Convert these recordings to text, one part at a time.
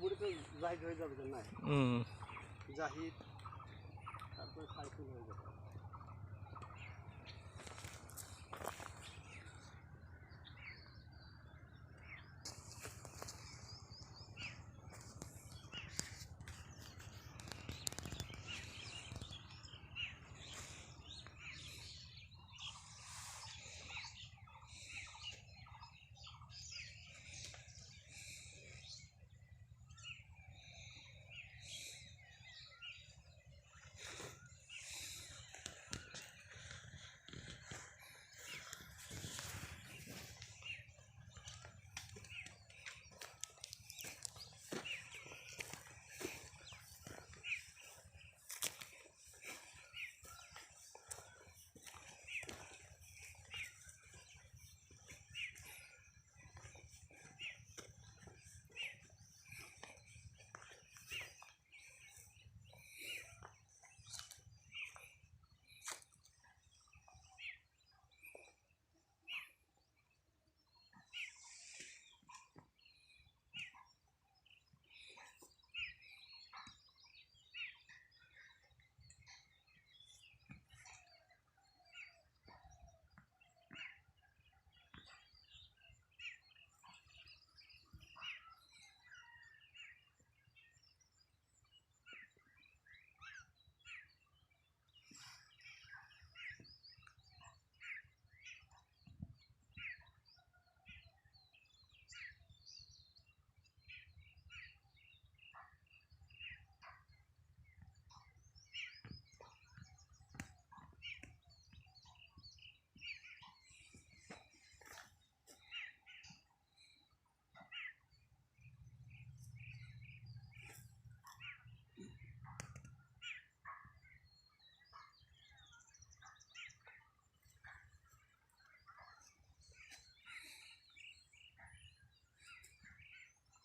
বুড়ি তো জাহিদ হয়ে যাবে না জাহিদ তারপরে সাইকেল হয়ে যাবে।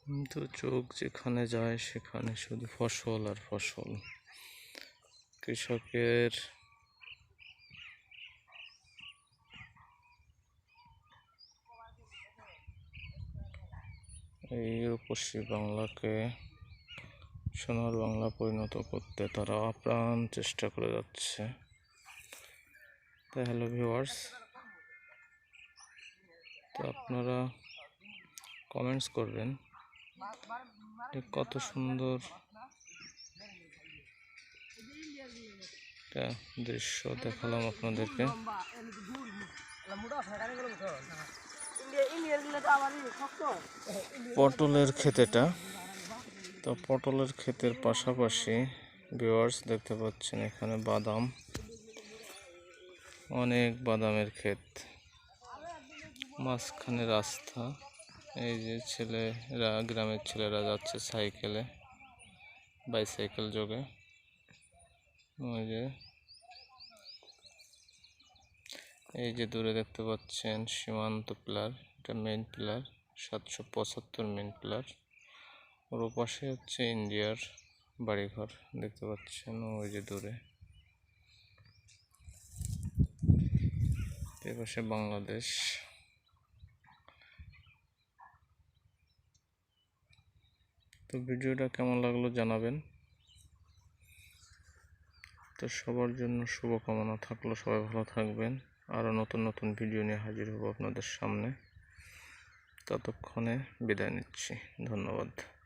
কিন্তু চোখ যেখানে যায় সেখানে শুধু ফসল আর ফসল। কৃষকের এই রূপসী বাংলাকে সোনার বাংলা পরিণত করতে তারা আপ্রাণ চেষ্টা করে যাচ্ছে। তাই হ্যালো ভিউয়ার্স তো আপনারা কমেন্টস করবেন। কত সুন্দর একটা দৃশ্য দেখালাম আপনাদেরকে। পটলের ক্ষেতেটা। তো পটলের ক্ষেতের পাশাপাশি ভিউয়ার্স দেখতে পাচ্ছেন এখানে বাদাম। অনেক বাদামের ক্ষেত। মাঝখানে রাস্তা। এই যে ছেলেরা, গ্রামের ছেলেরা যাচ্ছে সাইকেলে বাইসাইকেল যোগে। ওই যে, এই যে দূরে দেখতে পাচ্ছেন সীমান্ত পিলার এটা মেইন পিলার সাতশো পঁচাত্তর মেন পিলার ওর পাশে হচ্ছে ইন্ডিয়ার বাড়িঘর, দেখতে পাচ্ছেন ওই যে দূরে। এ পাশে বাংলাদেশ। তো ভিডিওটা কেমন লাগল জানাবেন। তো সবার জন্য শুভকামনা, থাকল সবাই ভালো থাকবেন। আরও নতুন নতুন ভিডিও নিয়ে হাজির হব আপনাদের সামনে। ততক্ষণে বিদায় নিচ্ছি, ধন্যবাদ।